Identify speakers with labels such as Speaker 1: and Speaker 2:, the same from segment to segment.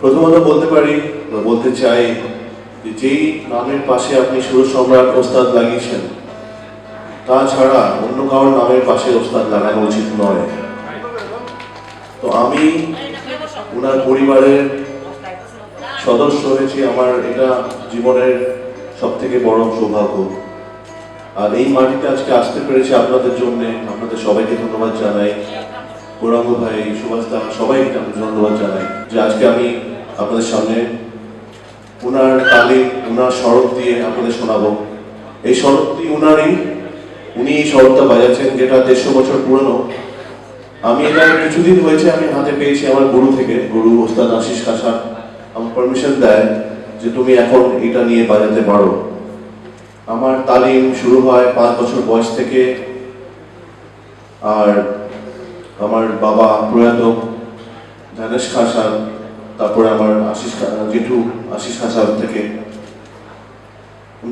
Speaker 1: প্রথমত বলতে পারি বা বলতে চাই যে যেই নামের পাশে আপনি সুর সম্রাট ওস্তাদ লাগিয়েছেন তাছাড়া অন্য কারোর নামের পাশে ওস্তাদ লাগানো উচিত নয়। তো আমি ওনার পরিবারের সদস্য হয়েছি, আমার এটা জীবনের সব থেকে বড় সৌভাগ্য। আর এই মাটিতে আজকে আসতে পেরেছি আপনাদের জন্য, আপনাদের সবাইকে ধন্যবাদ জানাই। গৌরাঙ্গ ভাই, সুভাষ দা, সবাইকে আমি ধন্যবাদ জানাই যে আজকে আমি আপনাদের সামনে ওনার তালিম ওনার স্বরূপ দিয়ে আপনাদের শোনাবো। এই স্বরূপটি ওনারই উনি এই স্বরূপটা বাজাচ্ছেন যেটা দেড়শো বছর পুরনো। আমি এটা কিছুদিন হয়েছে, আমি হাতে পেয়েছি আমার গুরু থেকে, গুরু ওস্তাদ আশিস কাসার আমার পারমিশন দেয় যে তুমি এখন এটা নিয়ে বাজাতে পারো। আমার তালিম শুরু হয় পাঁচ বছর বয়স থেকে। আর আমার বাবা প্রয়াত, ধানেশ খাসান তারপরে আমার আশিস জেঠু আশিস খাসান থেকে।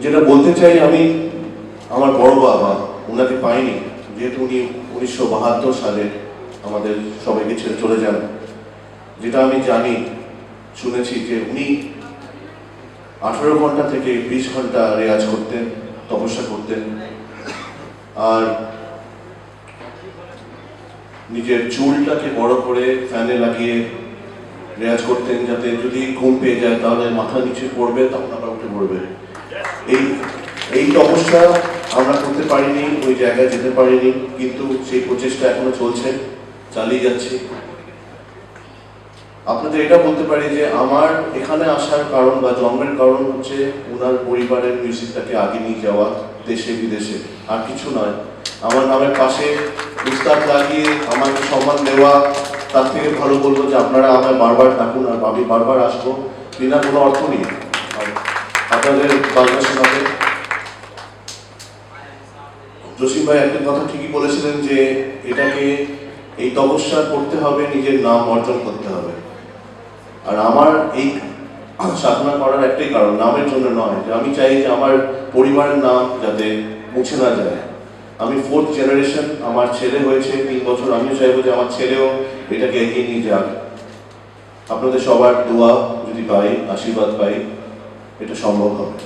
Speaker 1: যেটা বলতে চাই, আমি আমার বড় বাবা ওনাকে পাইনি। যেহেতু উনি উনিশশো বাহাত্তর সালে আমাদের সবাইকে ছেড়ে চলে যান। যেটা আমি জানি, শুনেছি যে উনি আঠারো ঘণ্টা থেকে বিশ ঘণ্টা রেয়াজ করতেন, তপস্যা করতেন। আর নিজের চুলটাকে বড় করে ফ্যানে লাগিয়ে রেয়াজ করতেন যাতে যদি ঘুম পেয়ে যায়, তাহলে মাথা নিচে পড়বে তখন আবার উঠে পড়বে। এই এই তপস্যা আমরা করতে পারিনি, ওই জায়গায় যেতে পারিনি, কিন্তু সেই প্রচেষ্টা এখনও চলছে, চালিয়ে যাচ্ছি। আপনাদের এটা বলতে পারি যে, আমার এখানে আসার কারণ বা জন্মের কারণ হচ্ছে ওনার পরিবারের মিউজিকটাকে আগে নিয়ে যাওয়া, দেশে, বিদেশে, আর কিছু নয়। আমার নামের পাশে উস্তাদ লাগিয়ে আমাকে সম্মান দেওয়া তার থেকে ভালো বলব যে আপনারা আমায় বারবার ডাকুন আর আমি বারবার আসব। বিনা কোনো অর্থ নেই। আপনাদের বাংলা শোনাতে। জসিম ভাই একটা কথা ঠিকই বলেছিলেন যে এটাকে এই তপস্যা করতে হবে, নিজের নাম অর্জন করতে হবে। আর আমার এই সাধনা করার একটাই কারণ, নামের জন্য নয়। যে আমি চাই যে আমার পরিবারের নাম যাতে মুছে না যায়। আমি ফোর্থ জেনারেশন আমার ছেলে হয়েছে তিন বছর। আমিও চাইব যে আমার ছেলেও এটাকে এগিয়ে নিয়ে যাক। আপনাদের সবার দোয়া যদি পাই, আশীর্বাদ পাই, এটা সম্ভব হবে।